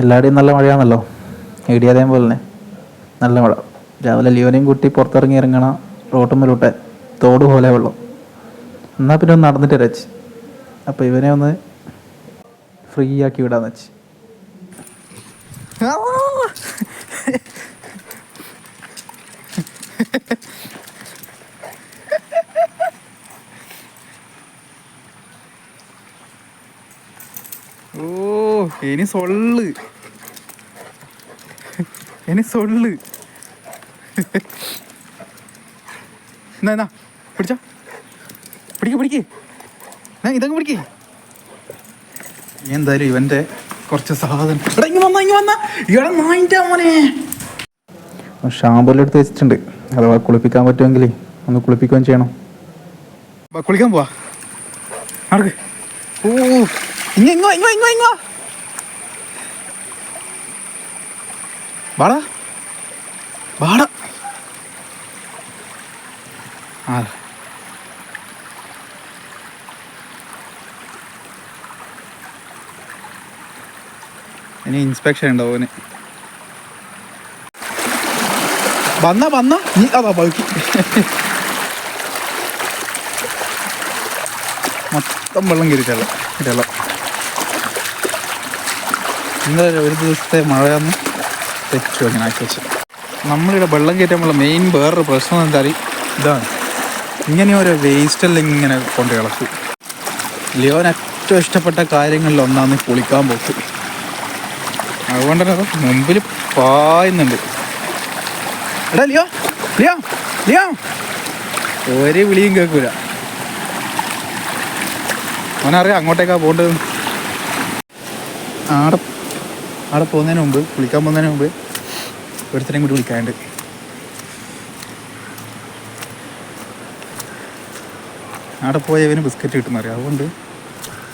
എല്ലാവരുടെയും നല്ല മഴയാണല്ലോ. ഇടിയാതേം പോലെ തന്നെ നല്ല മഴ. രാവിലെ ലിയോനെയും കുട്ടി പുറത്തിറങ്ങി ഇറങ്ങണ റോട്ടുമ്മലൂട്ടെ തോട് പോലെ വെള്ളം. എന്നാൽ പിന്നെ ഒന്ന് നടന്നിട്ട് രച്ച് അപ്പോൾ ഇവനെ ഒന്ന് ഫ്രീ ആക്കി വിടാന്ന് വെച്ച് ഓ. ഇനി സൊള്ള്. ഇനി സൊള്ള്. എന്നാ എന്നാ പിടിച്ചോ. പിടിക്ക് പിടിക്ക്. എന്നാ ഇതങ്ങ് പിടിക്ക്. എന്തായാലും ഇവന്റെ കുറച്ച് സാധനം. എടാ ഇങ്ങ് വന്നാ ഇങ്ങ് വന്നാ. നായിന്റെ മോനെ. ഷാമ്പൂലെടുത്ത് എടുത്ത് വെച്ചിട്ടുണ്ട്. അഥവാ കുളിപ്പിക്കാൻ പറ്റുമെങ്കിൽ ഒന്ന് കുളിപ്പിക്കുകയും ചെയ്യണം. കുളിക്കാൻ പോവാ. നടക്ക്. ഓ ഇങ്ങ ഇങ്ങോ ഇങ്ങോ ഇങ്ങോ ഇങ്ങോ വാടാ. വാടാ. ആ. ഇനി ഇൻസ്പെക്ഷൻ ഉണ്ടോ ഓന്? വന്ന വന്ന. നീ അതാ ബാക്കി മൊത്തം വെള്ളം കയറിയിട്ടല്ല ഇന്നലെ ഒരു ദിവസത്തെ മഴയൊന്ന്. തെറ്റു അങ്ങനെ ആക്കി വെച്ചു നമ്മളിവിടെ വെള്ളം കയറ്റുമ്പോഴുള്ള മെയിൻ വേറൊരു പ്രശ്നം എന്താ ഇതാണ്. ഇങ്ങനെ ഓരോ വേസ്റ്റ് വേസ്റ്റെല്ലാം ഇങ്ങനെ കൊണ്ട് കളക്കും ലിയോൻ ഏറ്റവും ഇഷ്ടപ്പെട്ട കാര്യങ്ങളിൽ ഒന്നാണ് കുളിക്കാൻ പോക്ക്. അതുകൊണ്ട് തന്നെ മുമ്പിൽ പായുന്നുണ്ട്. എടാ ലിയോ ലിയോ ലിയോ. ഒരു വിളിയും കേൾക്കൂല. അവനറിയാം അങ്ങോട്ടേക്കാ പോകേണ്ടത്. ആടെ ആടെ പോകുന്നതിന് മുമ്പ് കുളിക്കാൻ പോകുന്നതിന് മുമ്പ് ഒരുത്തനെയും കൂടി വിളിക്കാണ്ട് അവിടെ പോയ ഇവന് ബിസ്ക്കറ്റ് കിട്ടുന്നറിയാം അതുകൊണ്ട്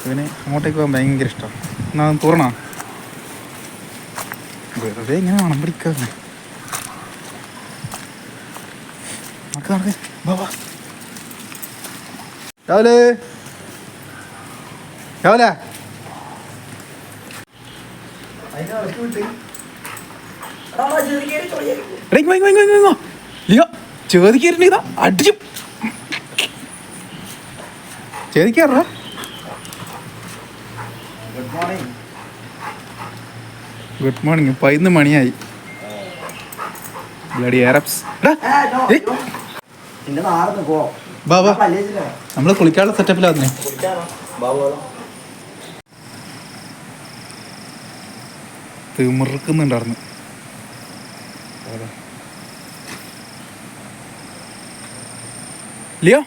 ഇവന് അങ്ങോട്ടേക്ക് പോകാൻ ഭയങ്കര ഇഷ്ടമാണ് എന്നാ തുറണ? വെറുതെ ഇങ്ങനെ മണം പിടിക്കാതെ. നടക്ക് നടക്ക്. വാ വാ. രാവിലെ. ചോദിക്കാറുണ്ട് അടിച്ചു. ചോദിക്കാറാ. ഗുഡ് മോർണിംഗ് പതിനൊന്ന് മണിയായി. ബ്ലഡി അറബ്സ് ബാബാ നമ്മൾ കുളിക്കാനുള്ള സെറ്റപ്പിലാന്നേ തിമിർക്കുന്നുണ്ടായിരുന്നു ലിയോ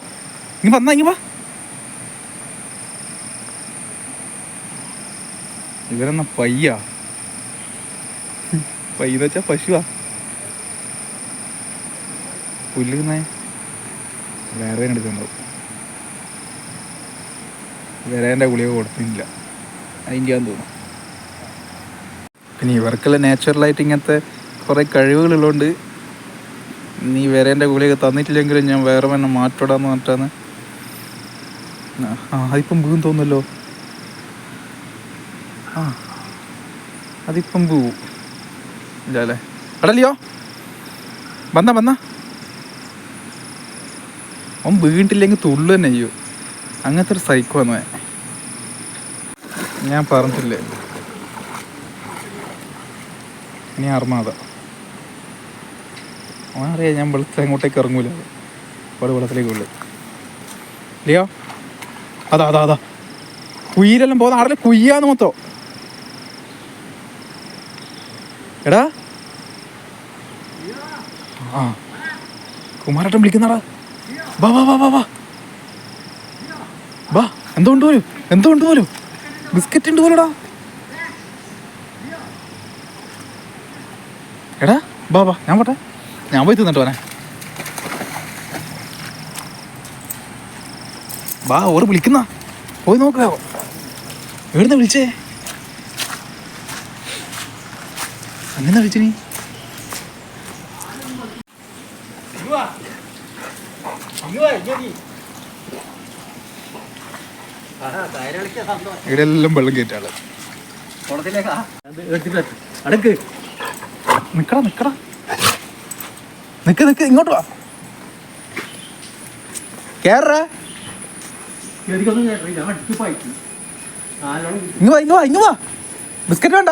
ഇങ്ങ വന്നാ ഇങ്ങ വാ ഇവരെന്നാ പയ്യ പയ്യെന്ന് വെച്ചാ പശുവാ പുല്ല് തിന്നാ വേറെ എടുക്കുന്നുണ്ടാവും വരേന്റെ ഗുളിക കൊടുത്തില്ല അതിന്റെ തോന്നുന്നു പിന്നെ ഇവർക്കെല്ലാം നാച്ചുറലായിട്ട് ഇങ്ങനത്തെ കുറേ കഴിവുകളുള്ളതുകൊണ്ട് നീ വേറെ എന്റെ ഗുളിയൊക്കെ തന്നിട്ടില്ലെങ്കിലും ഞാൻ വേറെ വന്നെ മാറ്റോടാന്ന് പറഞ്ഞിട്ടാണ്. ആ അതിപ്പം വീഴും തോന്നല്ലോ ആ അതിപ്പം പോവും ഇല്ല അല്ലേ? അടല്ലയോ വന്ന വന്ന. അവൻ വീണ്ടില്ലെങ്കിൽ തുള്ളു തന്നെ അയ്യോ അങ്ങനത്തെ ഒരു സൈക്കോ വന്നേ ഞാൻ പറഞ്ഞിട്ടില്ലേ? ഇനി അർമാത അവനറിയാം ഞാൻ വെളുത്ത അങ്ങോട്ടേക്ക് ഇറങ്ങൂല. അവിടെ വെള്ളത്തിലേക്ക് ഉള്ളു. ലിയോ? അതാ അതാ അതാ. കുയിലെല്ലാം പോകുന്ന ആടല്ലേ കുയ്യാന്ന് മൊത്തം. എടാ. ആ. കുമാരട്ടൻ വിളിക്കുന്നടാ വാ വാ വാ വാ വാ. വാ എന്തോ ഉണ്ട് പോലും? എന്തോ ഉണ്ട് പോലും? ബിസ്ക്കറ്റ് ഉണ്ട് പോലുടാ. എടാ വാ വാ ഞാൻ പോട്ടെ. ഞാൻ പോയി തിന്നിട്ട് പോനെ വാ ഓറ് വിളിക്കുന്ന. പോയി നോക്കാവോ എവിടുന്ന വിളിച്ചേ? അങ്ങനെ വിളിച്ചു നീ? ഇവിടെല്ലാം വെള്ളം കയറ്റാൾ അടക്ക്. നിക്കടാ നിക്കടാ. നിക്ക് നിക്ക് ഇങ്ങോട്ട് വാ. കേറ ഇങ്ങ് വാ ഇങ്ങ് വാ ഇങ്ങ് വാ. ബിസ്ക്കറ്റ് വേണ്ട?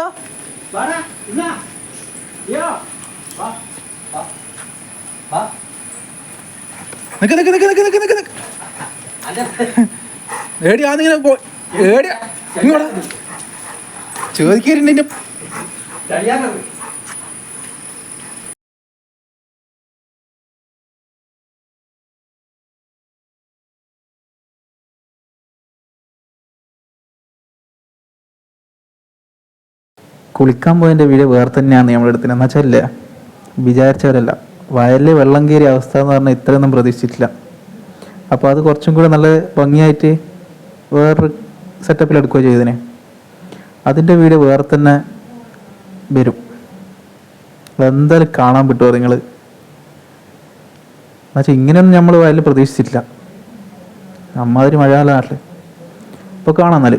നിക്ക് നിക്ക് നിക്ക് നിക്ക് നിക്ക് നിക്ക് നിക്ക്. ഏടി ആന്നിങ്ങനെ പോ ഏടി ഇങ്ങോട്ടാ ചോദിക്കരുണ്ട് കുളിക്കാൻ പോയതിന്റെ വീഡിയോ വേറെ തന്നെയാണ് നമ്മൾ എടുത്തത് എന്ന് വെച്ചാൽ വിചാരിച്ചവരല്ല. വയലിൽ വെള്ളം കയറിയ അവസ്ഥ എന്ന് പറഞ്ഞാൽ ഇത്രയൊന്നും പ്രതീക്ഷിച്ചിട്ടില്ല. അപ്പോൾ അത് കുറച്ചും കൂടെ നല്ല ഭംഗിയായിട്ട് വേറൊരു സെറ്റപ്പിൽ എടുക്കുകയോ ചെയ്തതിനെ. അതിന്റെ വീഡിയോ വേറെ തന്നെ വരും. അതെന്തായാലും കാണാൻ പറ്റുമോ നിങ്ങൾ എന്നുവെച്ചാൽ ഇങ്ങനെയൊന്നും നമ്മൾ വയലിൽ പ്രതീക്ഷിച്ചിട്ടില്ല. അമ്മാതിരി മഴ നാട്ടിൽ അപ്പോൾ കാണാം എന്നാൽ